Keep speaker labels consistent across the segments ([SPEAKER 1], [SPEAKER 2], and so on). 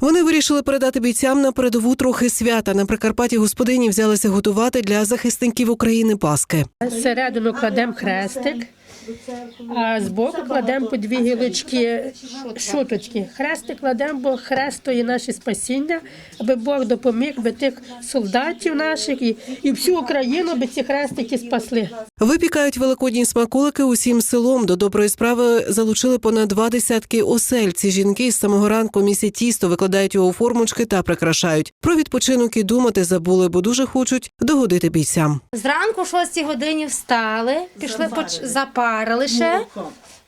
[SPEAKER 1] Вони вирішили передати бійцям на передову трохи свята. На Прикарпатті господині взялися готувати для захисників України паски.
[SPEAKER 2] Всередину кладемо хрестик, а збоку кладемо по дві гілочки шуточки. Хрестик кладемо, бо хрест то є наше спасіння, аби Бог допоміг би тих солдатів наших і, і всю Україну би ці хрестики спасли.
[SPEAKER 1] Випікають великодні смаколики усім селом. До доброї справи залучили понад два десятки осель. Ці жінки з самого ранку місять тісто, викладають його у формочки та прикрашають. Про відпочинок і думати забули, бо дуже хочуть догодити бійцям.
[SPEAKER 3] Зранку, о 6 годині встали, пішли поч... запарили ще.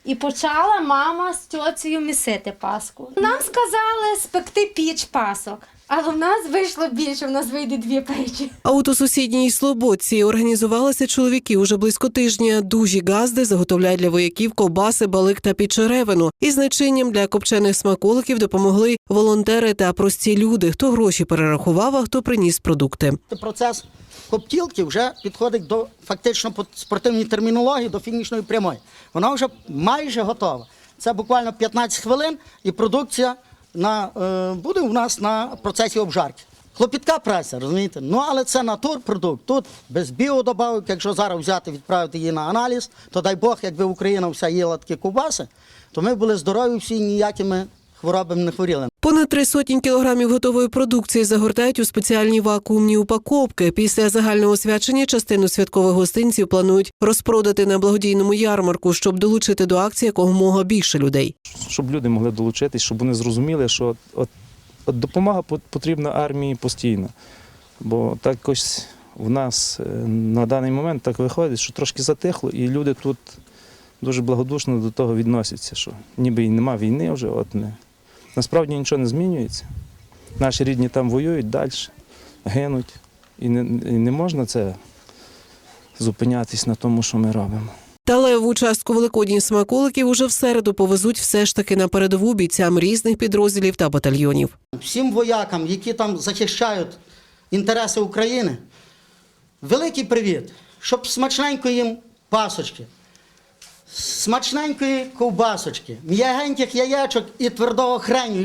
[SPEAKER 3] І почала мама з тьоцею місити паску. Нам сказали спекти піч пасок, але в нас вийшло більше, в нас вийде дві печі.
[SPEAKER 1] А от у сусідній Слободці організувалися чоловіки уже близько тижня. Дужі газди заготовляють для вояків ковбаси, балик та підчеревину. Із начинням для копчених смаколиків допомогли волонтери та прості люди. Хто гроші перерахував, а хто приніс продукти.
[SPEAKER 4] Процес коптілки вже підходить до фактично по спортивній термінології до фінішної прямої. Вона вже майже готова. Це буквально 15 хвилин, і продукція на, е, буде у нас на процесі обжарки. Хлопітка праця, розумієте? Ну але це натурпродукт. Тут без біодобавок, якщо зараз взяти, відправити її на аналіз, то дай Бог, якби Україна вся їла такі ковбаси, то ми були здорові всі ніякими хворобами не хворіли.
[SPEAKER 1] Понад три сотні кілограмів готової продукції загортають у спеціальні вакуумні упаковки. Після загального свячення частину святкових гостинців планують розпродати на благодійному ярмарку, щоб долучити до акції якомога більше людей.
[SPEAKER 5] щоб люди могли долучитись, щоб вони зрозуміли, що от, от допомога потрібна армії постійно. Бо так ось в нас е, на даний момент так виходить, що трошки затихло, і люди тут дуже благодушно до того відносяться, що ніби і нема війни вже, от не. Насправді нічого не змінюється. Наші рідні там воюють далі, гинуть. І не, і не можна це зупинятись на тому, що ми робимо.
[SPEAKER 1] Та леву частку великодніх смаколиків уже в середу повезуть все ж таки на передову бійцям різних підрозділів та батальйонів.
[SPEAKER 4] всім воякам, які там захищають інтереси України, великий привіт, щоб смачненько їм пасочки, смачненької ковбасочки, м'ягеньких яєчок і твердого хреню.